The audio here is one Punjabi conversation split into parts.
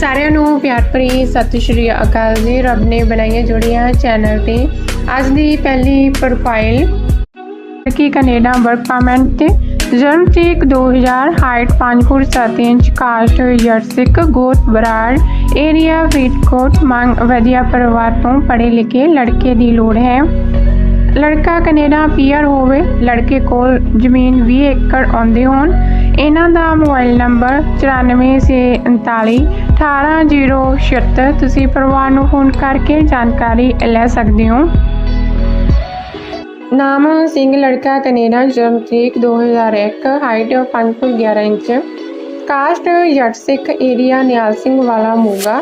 ਸਾਰਿਆਂ ਨੂੰ ਪਿਆਰ ਭਰੀ ਸਤਿ ਸ਼੍ਰੀ ਅਕਾਲ ਜੀ। ਰੱਬ ਨੇ ਬਣਾਈਆਂ ਜੋੜੀਆਂ ਚੈਨਲ ਤੇ। ਅੱਜ ਦੀ ਪਹਿਲੀ ਪ੍ਰੋਫਾਈਲ ਲੜਕੀ ਕੈਨੇਡਾ ਵਰਕ ਪਰਮਿਟ ਤੇ। ਜਨਮ ਤਰੀਕ 2000 ਹਾਈਟ 5 ਫੁੱਟ 7 ਇੰਚ ਕਾਸਟ ਜਰਸਿਕ ਗੋਤ ਬਰਾੜ ਏਰੀਆ ਫਰੀਦਕੋਟ। ਮੰਗ ਵਧੀਆ ਪਰਿਵਾਰ ਤੋਂ ਪੜ੍ਹੇ ਲਿਖੇ ਲੜਕੇ ਦੀ ਲੋੜ ਹੈ। ਲੜਕਾ ਕੈਨੇਡਾ ਪੀਆਰ ਹੋਵੇ, ਲੜਕੇ ਕੋਲ ਜ਼ਮੀਨ 20 ਏਕੜ ਆਉਂਦੇ ਹੋਣ। ਇਹਨਾਂ ਦਾ ਮੋਬਾਈਲ ਨੰਬਰ 9439 18076 ਤੁਸੀਂ ਪਰਿਵਾਰ ਨੂੰ ਫੋਨ ਕਰਕੇ ਜਾਣਕਾਰੀ ਲੈ ਸਕਦੇ ਹੋ। ਨਾਮ ਸਿੰਘ, ਲੜਕਾ ਕੈਨੇਡਾ, ਜਨਮ ਤਰੀਕ 2001 ਹਾਈਟ 5 ਫੁੱਟ 11 ਇੰਚ, ਕਾਸਟ ਜੱਟ ਸਿੱਖ ਏਰੀਆ ਨਿਆਲ ਸਿੰਘ ਵਾਲਾ ਮੋਗਾ,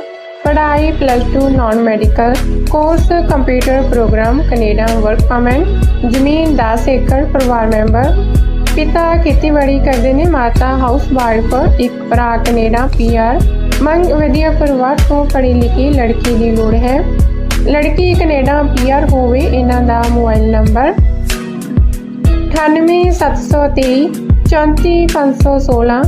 ਪੜ੍ਹਾਈ plus 2 non medical course computer program Canada work permit ਜ਼ਮੀਨ 10 ਏਕੜ, ਪਰਿਵਾਰ ਮੈਂਬਰ ਪਿਤਾ ਖੇਤੀਬਾੜੀ ਕਰਦੇ ਨੇ, ਮਾਤਾ ਹਾਊਸ ਵਾਈਫ ਇੱਕ ਭਰਾ ਕੈਨੇਡਾ ਪੀਆਰ ਮੰਗ ਵਧੀਆ ਪਰਿਵਾਰ ਤੋਂ ਪੜ੍ਹੀ ਲਿਖੀ ਲੜਕੀ ਦੀ ਲੋੜ ਹੈ। ਲੜਕੀ ਕੈਨੇਡਾ ਪੀਆਰ ਹੋਵੇ, ਇਹਨਾਂ ਦਾ ਮੋਬਾਈਲ ਨੰਬਰ 98723 34516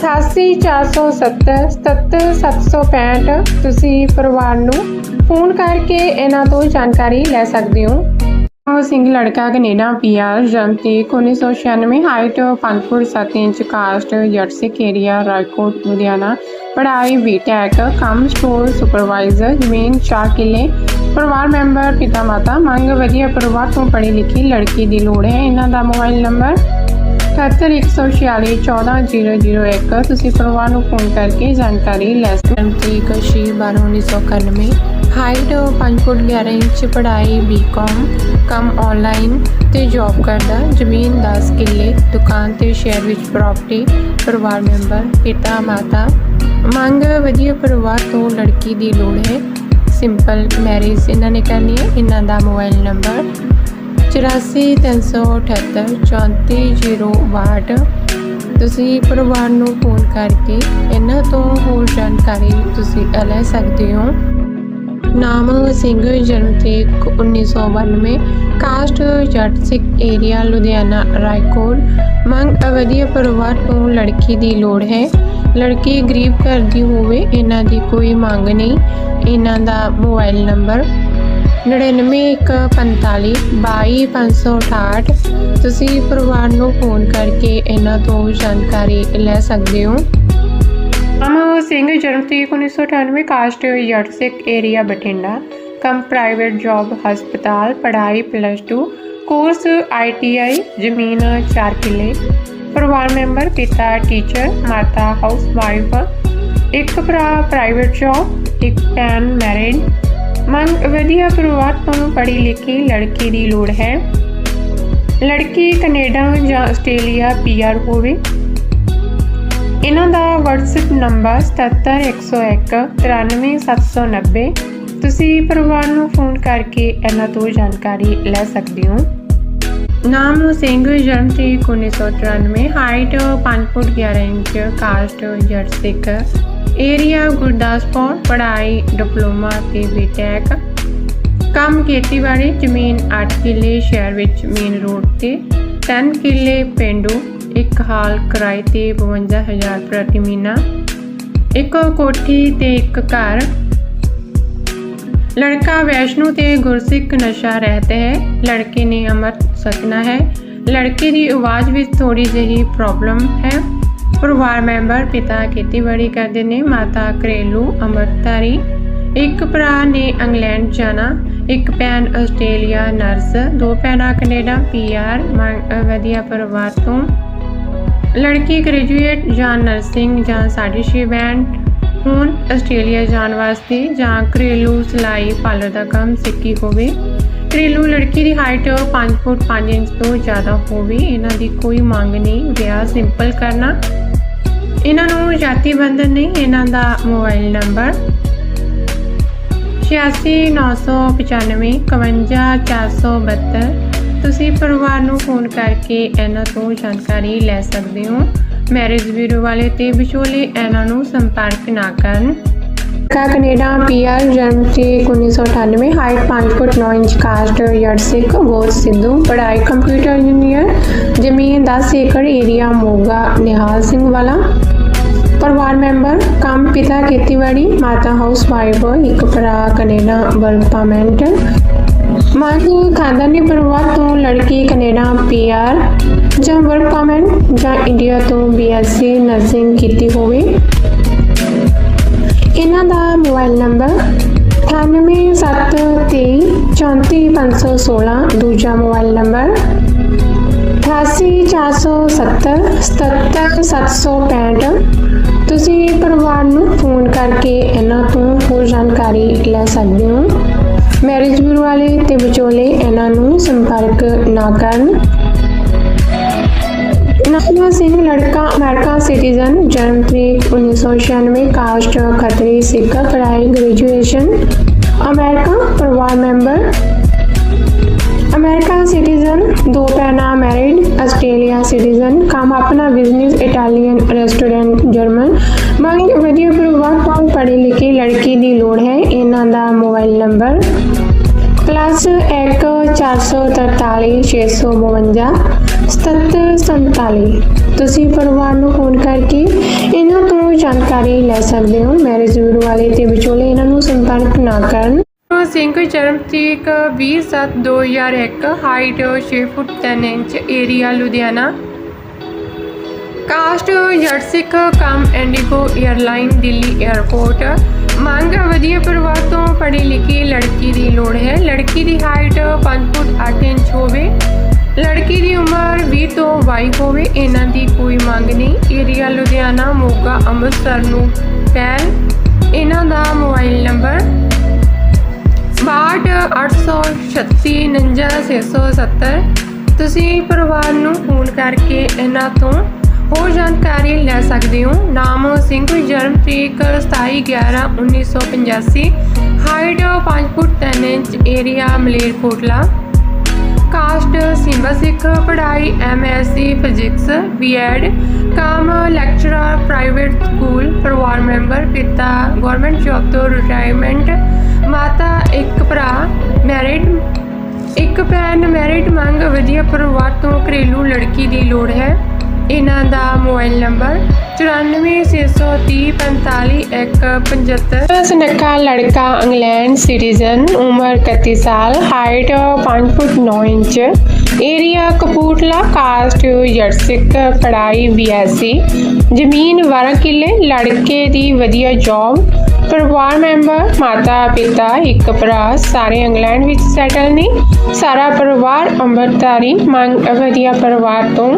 88470 77765 ਤੁਸੀਂ ਪਰਿਵਾਰ ਨੂੰ ਫੋਨ ਕਰਕੇ ਇਹਨਾਂ ਤੋਂ ਜਾਣਕਾਰੀ ਲੈ ਸਕਦੇ ਹੋ। ਸਿੰਘ ਲੜਕਾ ਕੈਨੇਡਾ ਪੀਆਰ ਜਨਮ ਤਰੀਕ 1996 height 5 foot 7 inch caste Jatt area Rajkot, Ludhiana. ਪੜ੍ਹਾਈ ਬੀਟੈਕ ਕੰਮ ਸਟੋਰ ਸੁਪਰਵਾਈਜ਼ਰ ਜ਼ਮੀਨ 4 ਕਿੱਲੇ। ਪਰਿਵਾਰ ਮੈਂਬਰ ਪਿਤਾ ਮਾਤਾ ਮੰਗ ਵਧੀਆ ਪਰਿਵਾਰ ਤੋਂ ਪੜ੍ਹੀ ਲਿਖੀ ਲੜਕੀ ਦੀ ਲੋੜ ਹੈ। ਇਹਨਾਂ ਦਾ ਮੋਬਾਈਲ ਨੰਬਰ 7146414001 ਤੁਸੀਂ ਪਰਿਵਾਰ ਨੂੰ ਫੋਨ ਕਰਕੇ ਜਾਣਕਾਰੀ ਲੈ ਸਕਦੇ ਹੋ। ਤਰੀਕ ਸ਼ੀ 1991 ਹਾਈਟ 5 ਫੁੱਟ 11 ਇੰਚ, ਪੜ੍ਹਾਈ ਬੀਕਾਮ ਕੰਮ ਆਨਲਾਈਨ ਤੇ ਜੌਬ ਕਰਦਾ। ਜ਼ਮੀਨ 10 ਕਿੱਲੇ, ਦੁਕਾਨ ਤੇ ਸ਼ਹਿਰ ਵਿੱਚ ਪ੍ਰਾਪਰਟੀ ਪਰਿਵਾਰ ਮੈਂਬਰ ਪਿਤਾ, ਮਾਤਾ। ਮੰਗ ਵਧੀਆ ਪਰਿਵਾਰ ਤੋਂ ਲੜਕੀ ਦੀ ਲੋੜ ਹੈ। ਸਿੰਪਲ ਮੈਰਿਜ ਇਹਨਾਂ ਨੇ ਕਰਨੀ ਹੈ। ਇਹਨਾਂ ਦਾ ਮੋਬਾਈਲ ਨੰਬਰ 8438844062 ਤੁਸੀਂ ਪਰਿਵਾਰ ਨੂੰ ਫੋਨ ਕਰਕੇ ਇਹਨਾਂ ਤੋਂ ਹੋਰ ਜਾਣਕਾਰੀ ਤੁਸੀਂ ਲੈ ਸਕਦੇ ਹੋ। ਨਾਮ ਸਿੰਘ, ਜਨਮ ਤਰੀਕ 1992 ਕਾਸਟ ਜੱਟ ਸਿੱਖ ਏਰੀਆ, ਲੁਧਿਆਣਾ, ਰਾਏਕੋਟ। ਮੰਗ ਵਧੀਆ ਪਰਿਵਾਰ ਤੋਂ ਲੜਕੀ ਦੀ ਲੋੜ ਹੈ। ਲੜਕੀ ਗਰੀਬ ਘਰ ਦੀ ਹੋਵੇ, ਇਹਨਾਂ ਦੀ ਕੋਈ ਮੰਗ ਨਹੀਂ। ਇਹਨਾਂ ਦਾ ਮੋਬਾਈਲ ਨੰਬਰ 9945 22568 ਤੁਸੀਂ ਪਰਿਵਾਰ ਨੂੰ ਫੋਨ ਕਰਕੇ ਇਹਨਾਂ ਤੋਂ ਜਾਣਕਾਰੀ ਲੈ ਸਕਦੇ ਹੋ। ਨਾਮ ਸਿੰਘ ਜਨਮ ਤਰੀਕ 1998 ਕਾਸਟ ਯਰਸਿਕ ਏਰੀਆ ਬਠਿੰਡਾ। ਕੰਮ ਪ੍ਰਾਈਵੇਟ ਜੌਬ ਹਸਪਤਾਲ, ਪੜ੍ਹਾਈ ਪਲੱਸ 2 ਕੋਰਸ ਆਈਟੀਆਈ ਜ਼ਮੀਨ 4 ਕਿੱਲੇ। ਪਰਿਵਾਰ ਮੈਂਬਰ ਪਿਤਾ ਟੀਚਰ ਮਾਤਾ ਹਾਊਸ ਵਾਈਫ ਇੱਕ ਭਰਾ ਪ੍ਰਾਈਵੇਟ ਜੌਬ ਇੱਕ ਭੈਣ ਮੈਰਿਡ ਮੰਗ ਵਧੀਆ ਪਰਿਵਾਰ ਤੋਂ ਪੜ੍ਹੀ ਲਿਖੀ ਲੜਕੀ ਦੀ ਲੋੜ ਹੈ। ਲੜਕੀ ਕੈਨੇਡਾ ਜਾਂ ਆਸਟ੍ਰੇਲੀਆ ਪੀਆਰ ਹੋਵੇ। ਇਹਨਾਂ ਦਾ WhatsApp ਨੰਬਰ 77101 93790 ਤੁਸੀਂ ਪਰਿਵਾਰ ਨੂੰ ਫੋਨ ਕਰਕੇ ਇਹਨਾਂ ਤੋਂ ਜਾਣਕਾਰੀ ਲੈ ਸਕਦੇ ਹੋ। ਨਾਮ ਸਿੰਘ, ਜਨਮ ਤਰੀਕ 1993 ਹਾਈਟ 5 ਫੁੱਟ 11 ਇੰਚ ਕਾਸਟ ਜੱਟ ਸਿੱਖ ਏਰੀਆ ਗੁਰਦਾਸਪੁਰ, ਪੜ੍ਹਾਈ ਡਿਪਲੋਮਾ ਤੇ ਬੀਟੈਕ ਕੰਮ ਖੇਤੀਬਾੜੀ, ਜ਼ਮੀਨ 8 ਕਿੱਲੇ, ਸ਼ਹਿਰ ਵਿੱਚ ਮੇਨ ਰੋਡ ਤੇ 10 ਕਿੱਲੇ ਪਿੰਡੂ। ਇੱਕ ਹਾਲ ਕਿਰਾਏ ਤੇ 52000 ਪ੍ਰਤੀ ਮਹੀਨਾ ਇੱਕ ਕੋਠੀ ਤੇ ਇੱਕ ਘਰ लड़का वैष्णो ਤੇ ਗੁਰਸਿੱਖ ਨਸ਼ਾ ਰਹਿਤ ਹੈ ਲੜਕੇ ਨੇ ਅੰਮ੍ਰਿਤ ਸਕਣਾ ਹੈ ਲੜਕੇ ਦੀ ਆਵਾਜ਼ ਵਿੱਚ ਥੋੜੀ ਜਿਹੀ ਪ੍ਰੋਬਲਮ ਹੈ ਪਰਿਵਾਰ ਮੈਂਬਰ ਪਿਤਾ ਖੇਤੀਬਾੜੀ ਕਰਦੇ ਨੇ ਮਾਤਾ ਘਰੇਲੂ ਅੰਮ੍ਰਿਤਧਾਰੀ ਇੱਕ ਭਰਾ ਨੇ ਇੰਗਲੈਂਡ ਜਾਣਾ ਇੱਕ ਭੈਣ ਆਸਟ੍ਰੇਲੀਆ ਨਰਸ ਦੋ ਭੈਣਾਂ ਕੈਨੇਡਾ ਪੀਆਰ ਵਧੀਆ ਪਰਿਵਾਰ ਤੋਂ ਲੜਕੀ ਗ੍ਰੈਜੂਏਟ ਜਾਂ ਨਰਸਿੰਗ ਜਾਂ ਸਾਡੀ ਛੇ ਬੈਂਡ ਹੁਣ ਆਸਟ੍ਰੇਲੀਆ ਜਾਣ ਵਾਸਤੇ ਜਾਂ ਘਰੇਲੂ ਸਿਲਾਈ ਪਾਰਲਰ ਦਾ ਕੰਮ ਸਿੱਖੀ ਹੋਵੇ। ਘਰੇਲੂ ਲੜਕੀ ਦੀ ਹਾਈਟ 5 ਫੁੱਟ 5 ਇੰਚ ਤੋਂ ਜ਼ਿਆਦਾ ਹੋਵੇ, ਇਹਨਾਂ ਦੀ ਕੋਈ ਮੰਗ ਨਹੀਂ, ਵਿਆਹ ਸਿੰਪਲ ਕਰਨਾ। ਇਹਨਾਂ ਨੂੰ ਜਾਤੀ ਬੰਧਨ ਨਹੀਂ, ਇਹਨਾਂ ਦਾ ਮੋਬਾਈਲ ਨੰਬਰ 8695 51472 ਤੁਸੀਂ ਪਰਿਵਾਰ ਨੂੰ ਫੋਨ ਕਰਕੇ ਇਹਨਾਂ ਤੋਂ ਜਾਣਕਾਰੀ ਲੈ ਸਕਦੇ ਹੋ। ਮੈਰਿਜ ਬਿਊਰੋ ਵਾਲੇ ਤੇ ਵਿਚੋਲੇ ਇਹਨਾਂ ਨੂੰ ਸੰਪਰਕ ਨਾ ਕਰਨ। ਕਾ ਕੈਨੇਡਾ, ਪੀਆਰ ਜਨਮ ਤੇ 1998 ਹਾਈਟ 5 ਫੁੱਟ 9 ਇੰਚ ਕਾਸਟ ਯਰਸਿਕ ਸਿੱਖ ਗੋਤ ਸਿੱਧੂ, ਪੜ੍ਹਾਈ ਕੰਪਿਊਟਰ ਇੰਜੀਨੀਅਰ ਜ਼ਮੀਨ 10 ਏਕੜ ਏਰੀਆ ਮੋਗਾ, ਨਿਹਾਲ ਸਿੰਘ ਵਾਲਾ। ਪਰਿਵਾਰ ਮੈਂਬਰ, ਕੰਮ ਪਿਤਾ ਖੇਤੀਬਾੜੀ, ਮਾਤਾ ਹਾਊਸ ਵਾਈਫ, ਇੱਕ ਭਰਾ ਕੈਨੇਡਾ ਵਰਕ ਪਰਮਿਟ ਮੰਗ ਖਾਨਦਾਨੀ ਪਰਿਵਾਰ ਤੋਂ ਲੜਕੀ ਕੈਨੇਡਾ ਪੀਆਰ ਜਾਂ ਵਰਕ ਪਰਮਿਟ ਜਾਂ ਇੰਡੀਆ ਤੋਂ ਬੀਐਸਸੀ ਨਰਸਿੰਗ ਕੀਤੀ ਹੋਵੇ। ਇਹਨਾਂ ਦਾ ਮੋਬਾਈਲ ਨੰਬਰ 9873345516 ਦੂਜਾ ਮੋਬਾਈਲ ਨੰਬਰ 8847077765 ਤੁਸੀਂ ਪਰਿਵਾਰ ਨੂੰ ਫੋਨ ਕਰਕੇ ਇਹਨਾਂ ਤੋਂ ਹੋਰ ਜਾਣਕਾਰੀ ਲੈ ਸਕਦੇ ਹੋ। ਮੈਰਿਜ ਬਿਊਰੋ ਵਾਲੇ ਤੇ ਵਿਚੋਲੇ ਇਹਨਾਂ ਨੂੰ ਸੰਪਰਕ ਨਾ ਕਰਨ। ਨਾਮਾ ਸਿੰਘ ਲੜਕਾ, ਅਮਰੀਕਾ ਸਿਟੀਜ਼ਨ, ਜਨਮ ਤਰੀਕ 1996 ਕਾਸਟ ਖੱਤਰੀ, ਸਿੱਖ ਪੜ੍ਹਾਈ, ਗ੍ਰੈਜੂਏਸ਼ਨ, ਅਮਰੀਕਾ ਪਰਿਵਾਰ ਮੈਂਬਰ। ਅਮਰੀਕਾ ਸਿਟੀਜ਼ਨ, ਦੋ ਭੈਣਾਂ ਮੈਰਿਡ ਆਸਟ੍ਰੇਲੀਆ ਸਿਟੀਜ਼ਨ, ਕੰਮ ਆਪਣਾ ਬਿਜ਼ਨਸ ਇਟਾਲੀਅਨ ਰੈਸਟੋਰੈਂਟ ਜਰਮਨ। ਮੰਗ ਵਧੀਆ ਪਰਿਵਾਰ ਤੋਂ ਪੜ੍ਹੀ ਲਿਖੀ ਲੜਕੀ ਦੀ ਲੋੜ ਹੈ, ਇਹਨਾਂ ਦਾ ਮੋਬਾਈਲ ਨੰਬਰ ਪਲੱਸ 1 443 652 7747 ਤੁਸੀਂ ਪਰਿਵਾਰ ਨੂੰ ਫੋਨ ਕਰਕੇ ਇਹਨਾਂ ਤੋਂ ਜਾਣਕਾਰੀ ਲੈ ਸਕਦੇ ਹੋ। ਮੈਰਿਜ ਬਿਊਰੋ ਵਾਲੇ ਤੇ ਵਿਚੋਲੇ ਇਹਨਾਂ ਨੂੰ ਸੰਪਰਕ ਨਾ ਕਰਨ। ਸਿੰਘ ਜਨਮ ਤਰੀਕ 20/7/2001 ਹਾਈਟ 6 ਫੁੱਟ 3 ਇੰਚ ਏਰੀਆ ਲੁਧਿਆਣਾ। ਕਾਸਟ ਜਰਸਿਕ ਕਮ ਇੰਡੀਗੋ 에ਅਰਲਾਈਨ ਦਿੱਲੀ 에ਅਰਪੋਰਟ ਮੰਗ ਵਧੀਆ ਪਰਿਵਾਰ ਤੋਂ ਪੜ੍ਹੀ ਲਿਖੀ ਲੜਕੀ ਦੀ ਲੋੜ ਹੈ। ਲੜਕੀ ਦੀ ਹਾਈਟ 5 ਫੁੱਟ 8 ਇੰਚ ਹੋਵੇ। ਲੜਕੀ ਦੀ ਉਮਰ 20 ਤੋਂ 22 ਹੋਵੇ, ਇਹਨਾਂ ਦੀ ਕੋਈ ਮੰਗ ਨਹੀਂ। ਏਰੀਆ ਲੁਧਿਆਣਾ, ਮੋਗਾ, ਅੰਮ੍ਰਿਤਸਰ ਨੂੰ ਪਹਿਲ ਇਹਨਾਂ ਦਾ ਮੋਬਾਈਲ ਨੰਬਰ 6286399670 ਤੁਸੀਂ ਪਰਿਵਾਰ ਨੂੰ ਫੋਨ ਕਰਕੇ ਇਹਨਾਂ ਤੋਂ ਹੋਰ ਜਾਣਕਾਰੀ ਲੈ ਸਕਦੇ ਹੋ। ਨਾਮ ਸਿੰਘ ਜਨਮ ਤਰੀਕ 27/11/1985 ਹਾਈਟ 5 ਫੁੱਟ 3 inch area Malerkotla caste Simba ਸਿੱਖ, ਪੜ੍ਹਾਈ ਐਮਐਸਸੀ ਫਿਜ਼ਿਕਸ ਬੀਐਡ ਕਾਮ ਲੈਕਚਰਰ ਪ੍ਰਾਈਵੇਟ ਸਕੂਲ ਪਰਿਵਾਰ ਮੈਂਬਰ ਪਿਤਾ ਗਵਰਨਮੈਂਟ ਜੌਬ ਤੋਂ ਰਿਟਾਇਰਮੈਂਟ ਮਾਤਾ ਇੱਕ ਭਰਾ ਮੈਰਿਡ ਇੱਕ ਭੈਣ ਮੈਰਿਡ ਮੰਗ ਵਧੀਆ ਪਰਿਵਾਰ ਤੋਂ ਘਰੇਲੂ ਲੜਕੀ ਦੀ ਲੋੜ ਹੈ। ਇਹਨਾਂ ਦਾ ਮੋਬਾਈਲ ਨੰਬਰ 9463045175 ਸਨੱਖਾ ਲੜਕਾ ਇੰਗਲੈਂਡ ਸਿਟੀਜ਼ਨ, ਉਮਰ 31 ਸਾਲ height 5 foot 9 inch area Kapurthala caste ਜਰਸਿਕ ਪੜ੍ਹਾਈ ਬੀਐਸਸੀ ਜ਼ਮੀਨ 12 ਕਿੱਲੇ, ਲੜਕੇ ਦੀ ਵਧੀਆ ਜੌਬ ਪਰਿਵਾਰ ਮੈਂਬਰ, ਮਾਤਾ ਪਿਤਾ, ਇੱਕ ਭਰਾ, ਸਾਰੇ ਇੰਗਲੈਂਡ ਵਿੱਚ ਸੈਟਲ ਨੇ। ਸਾਰਾ ਪਰਿਵਾਰ ਅੰਮ੍ਰਿਤਧਾਰੀ, ਮੰਗ ਵਧੀਆ ਪਰਿਵਾਰ ਤੋਂ।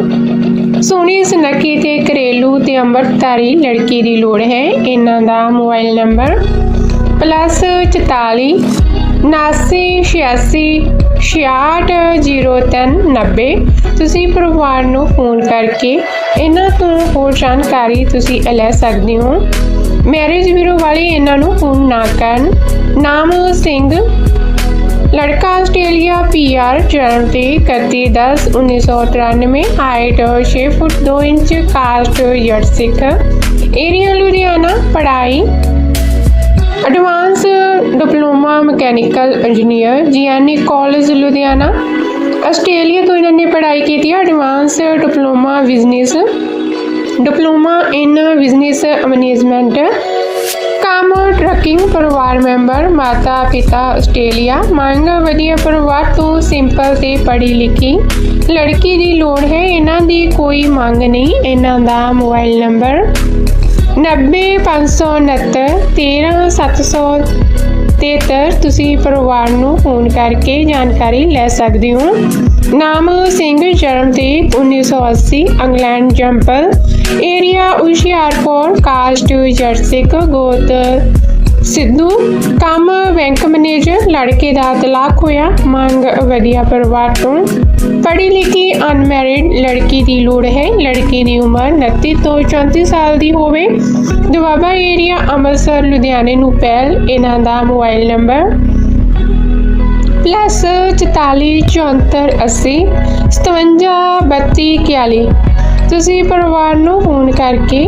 ਸੋਹਣੀ ਸੁਨੱਖੀ ਤੇ ਘਰੇਲੂ ਤੇ ਅੰਮ੍ਰਿਤਧਾਰੀ ਲੜਕੀ ਦੀ ਲੋੜ ਹੈ। ਇਹਨਾਂ ਦਾ ਮੋਬਾਈਲ ਨੰਬਰ ਪਲੱਸ 44 ਨਾਸੀ 86 660390 ਤੁਸੀਂ ਪਰਿਵਾਰ ਨੂੰ ਫੋਨ ਕਰਕੇ ਇਹਨਾਂ ਤੋਂ ਹੋਰ ਜਾਣਕਾਰੀ ਤੁਸੀਂ ਲੈ ਸਕਦੇ ਹੋ। ਮੈਰਿਜ ਬਿਊਰੋ ਵਾਲੇ ਇਹਨਾਂ ਨੂੰ ਫੋਨ ਨਾ ਕਰਨ। ਨਾਮ ਸਿੰਘ ਲੜਕਾ ਆਸਟ੍ਰੇਲੀਆ ਪੀਆਰ ਜਨਮ ਤੇ 31/10/1993 ਹਾਈਟ 6 ਫੁੱਟ 2 ਇੰਚ, ਕਾਸਟ ਜੱਟ ਸਿੱਖ। ਏਰੀਆ ਲੁਧਿਆਣਾ, ਪੜ੍ਹਾਈ। Advance diploma mechanical engineer GNE college Ludhiana. Australia ਤੋਂ ਇਹਨਾਂ ਨੇ ਪੜ੍ਹਾਈ ਕੀਤੀ ਹੈ advance diploma business diploma in business management ਕੰਮ ਟਰੱਕਿੰਗ ਪਰਿਵਾਰ ਮੈਂਬਰ ਮਾਤਾ ਪਿਤਾ ਆਸਟ੍ਰੇਲੀਆ। ਮੰਗ ਵਧੀਆ ਪਰਿਵਾਰ, ਤੋਂ ਸਿੰਪਲ ਤੇ ਪੜ੍ਹੀ ਲਿਖੀ। ਲੜਕੀ ਦੀ ਲੋੜ ਹੈ, ਇਹਨਾਂ ਦੀ ਕੋਈ ਮੰਗ ਨਹੀਂ। ਇਹਨਾਂ ਦਾ ਮੋਬਾਈਲ ਨੰਬਰ 90569 13773 ਤੁਸੀਂ ਪਰਿਵਾਰ ਨੂੰ ਫੋਨ ਕਰਕੇ ਜਾਣਕਾਰੀ ਲੈ ਸਕਦੇ ਹੋ। ਨਾਮ ਸਿੰਘ, ਜਨਮ ਤੇ 1980 ਇੰਗਲੈਂਡ ਜੰਪਲ ਏਰੀਆ ਹੁਸ਼ਿਆਰਪੁਰ ਕਾਸਟ ਜਰਸਿਕ ਗੋਤ ਸਿੱਧੂ, ਕੰਮ ਬੈਂਕ ਮੈਨੇਜਰ, ਲੜਕੇ ਦਾ ਤਲਾਕ ਹੋਇਆ, ਮੰਗ ਵਧੀਆ ਪਰਿਵਾਰ ਤੋਂ। ਪੜ੍ਹੀ ਲਿਖੀ ਅਨਮੈਰਿਡ ਲੜਕੀ ਦੀ ਲੋੜ ਹੈ, ਲੜਕੀ ਦੀ ਉਮਰ 29 ਤੋਂ 34 ਸਾਲ ਦੀ ਹੋਵੇ। ਦੁਆਬਾ ਏਰੀਆ ਅੰਮ੍ਰਿਤਸਰ, ਲੁਧਿਆਣੇ ਨੂੰ ਪਹਿਲ, ਇਹਨਾਂ ਦਾ ਮੋਬਾਈਲ ਨੰਬਰ ਪਲੱਸ 44 ਤੁਸੀਂ ਪਰਿਵਾਰ ਨੂੰ ਫੋਨ ਕਰਕੇ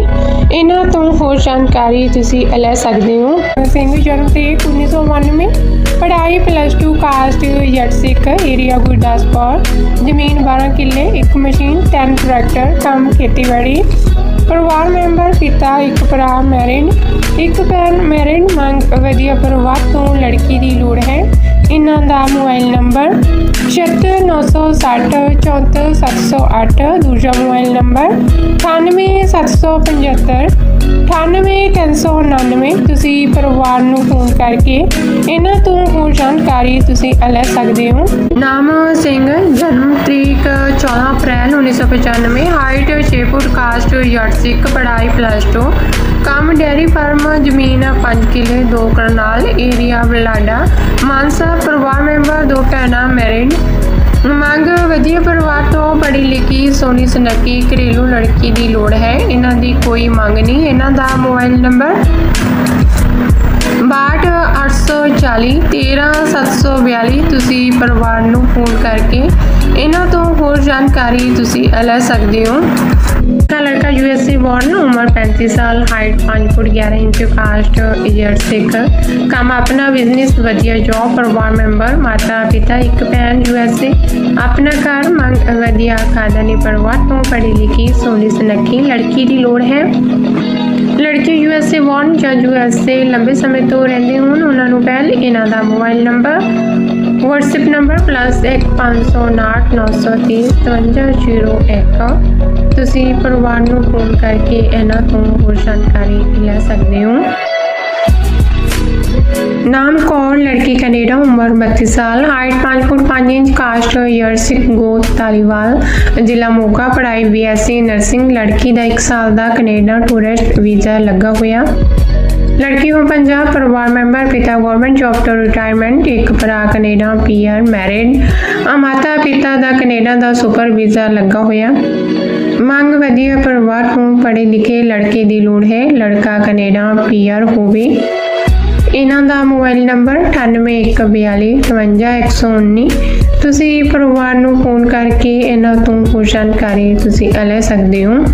ਇਹਨਾਂ ਤੋਂ ਹੋਰ ਜਾਣਕਾਰੀ ਤੁਸੀਂ ਲੈ ਸਕਦੇ ਹੋ। ਸਿੰਘ ਜਨਮ ਤੇ 1992 ਪੜ੍ਹਾਈ ਪਲੱਸ 2 ਕਾਸਟ ਜੱਟ ਸਿੱਖ ਏਰੀਆ ਗੁਰਦਾਸਪੁਰ, ਜ਼ਮੀਨ 12 ਕਿੱਲੇ, ਇੱਕ ਮਸ਼ੀਨ 10 ਟਰੈਕਟਰ ਕੰਮ ਖੇਤੀਬਾੜੀ। ਪਰਿਵਾਰ ਮੈਂਬਰ ਪਿਤਾ, ਇੱਕ ਭਰਾ ਮੈਰਿਡ ਇੱਕ ਭੈਣ ਮੈਰਿਡ ਮੰਗ ਵਧੀਆ ਪਰਿਵਾਰ ਤੋਂ ਲੜਕੀ ਦੀ ਲੋੜ ਹੈ। ਇਹਨਾਂ ਦਾ ਮੋਬਾਈਲ ਨੰਬਰ 76960 74708 ਦੂਜਾ ਮੋਬਾਈਲ ਨੰਬਰ 98775 98399 ਤੁਸੀਂ ਪਰਿਵਾਰ ਨੂੰ ਫੋਨ ਕਰਕੇ ਇਹਨਾਂ ਤੋਂ ਹੋਰ ਜਾਣਕਾਰੀ ਤੁਸੀਂ ਲੈ ਸਕਦੇ ਹੋ। ਨਾਮ ਸਿੰਘ, ਜਨਮ ਤਰੀਕ 14 ਅਪ੍ਰੈਲ 1995 ਹਾਈਟ 6 ਫੁੱਟ ਕਾਸਟ ਜੱਟ ਸਿੱਖ ਪੜ੍ਹਾਈ ਪਲੱਸ 2 ਕੰਮ ਡੈਰੀ ਫਾਰਮ, ਜ਼ਮੀਨ 5 ਕਿੱਲੇ 2 ਕਰਨਾਲ ਏਰੀਆ ਬਲਾਡਾ ਮਾਨਸਾ ਪਰਿਵਾਰ ਮੈਂਬਰ, ਦੋ ਭੈਣਾਂ ਮੈਰਿਡ ਮੰਗ, ਵਧੀਆ ਪਰਿਵਾਰ ਤੋਂ ਪੜ੍ਹੀ ਲਿਖੀ ਸੋਨੀ ਸੁਨੱਖੀ, ਘਰੇਲੂ ਲੜਕੀ ਦੀ ਲੋੜ ਹੈ। ਇਹਨਾਂ ਦੀ ਕੋਈ ਮੰਗ ਨਹੀਂ। ਇਹਨਾਂ ਦਾ ਮੋਬਾਈਲ ਨੰਬਰ 62840 13742 ਤੁਸੀਂ ਪਰਿਵਾਰ ਨੂੰ ਫੋਨ ਕਰਕੇ ਇਹਨਾਂ ਤੋਂ ਹੋਰ ਜਾਣਕਾਰੀ ਤੁਸੀਂ ਲੈ ਸਕਦੇ ਹੋ। का लड़का यूएसए बॉर्न उम्र 35 साल हाइट 5 फुट 11 इंच कास्ट ईयर सिख ਕੰਮ ਆਪਣਾ ਬਿਜ਼ਨਸ ਵਧੀਆ ਜੌਬ ਪਰਿਵਾਰ ਮੈਂਬਰ ਮਾਤਾ ਪਿਤਾ ਇੱਕ ਭੈਣ यूएसए ਆਪਣਾ ਘਰ ਮੰਗ ਵਧੀਆ ਖਾਨਦਾਨੀ ਪਰਿਵਾਰ ਤੋਂ ਪੜ੍ਹੀ ਲਿਖੀ ਸੋਹਣੀ ਸੁਨੱਖੀ ਲੜਕੀ ਦੀ ਲੋੜ ਹੈ ਲੜਕੇ ਯੂਐਸਏ ਵੌਨ ਜਾਂ ਯੂਐਸਏ ਲੰਬੇ ਸਮੇਂ ਤੋਂ ਰਹਿੰਦੇ ਹੋਣ ਉਹਨਾਂ ਨੂੰ ਪਹਿਲ ਇਹਨਾਂ ਦਾ ਮੋਬਾਈਲ ਨੰਬਰ ਵਟਸਐਪ ਨੰਬਰ +1509303501 ਤੁਸੀਂ ਪਰਿਵਾਰ ਨੂੰ ਫੋਨ ਕਰਕੇ ਇਹਨਾਂ ਤੋਂ ਹੋਰ ਜਾਣਕਾਰੀ ਲੈ ਸਕਦੇ ਹੋ ਨਾਮ ਕੌਰ ਲੜਕੀ ਕੈਨੇਡਾ ਉਮਰ 32 ਸਾਲ ਹਾਈਟ 5 ਫੁੱਟ 5 ਇੰਚ ਕਾਸਟ ਈਅਰ ਸਿੱਖ ਗੋਤ ਤਾਲੀਵਾਲ ਜ਼ਿਲ੍ਹਾ ਮੋਗਾ ਪੜ੍ਹਾਈ ਬੀਐਸਸੀ ਨਰਸਿੰਗ ਲੜਕੀ ਦਾ 1 ਸਾਲ ਦਾ ਕੈਨੇਡਾ ਟੂਰਿਸਟ ਵੀਜ਼ਾ ਲੱਗਾ ਹੋਇਆ ਲੜਕੀ ਹੋ ਪੰਜਾਬ ਪਰਿਵਾਰ ਮੈਂਬਰ, ਪਿਤਾ ਗਵਰਨਮੈਂਟ ਜੌਬ ਤੋਂ ਰਿਟਾਇਰਮੈਂਟ ਇੱਕ ਭਰਾ ਕੈਨੇਡਾ ਪੀਆਰ ਮੈਰਿਡ ਆ ਮਾਤਾ ਪਿਤਾ ਦਾ ਕੈਨੇਡਾ ਦਾ ਸੁਪਰ ਵੀਜ਼ਾ ਲੱਗਾ ਹੋਇਆ। ਮੰਗ ਵਧੀਆ ਪਰਿਵਾਰ ਤੋਂ ਪੜ੍ਹੇ ਲਿਖੇ ਲੜਕੇ ਦੀ ਲੋੜ ਹੈ, ਲੜਕਾ ਕੈਨੇਡਾ ਪੀਆਰ ਹੋਵੇ। ਇਹਨਾਂ ਦਾ ਮੋਬਾਈਲ ਨੰਬਰ 9814255119 ਤੁਸੀਂ ਪਰਿਵਾਰ ਨੂੰ ਫੋਨ ਕਰਕੇ ਇਹਨਾਂ ਤੋਂ ਹੋਰ ਜਾਣਕਾਰੀ ਤੁਸੀਂ ਲੈ ਸਕਦੇ ਹੋ।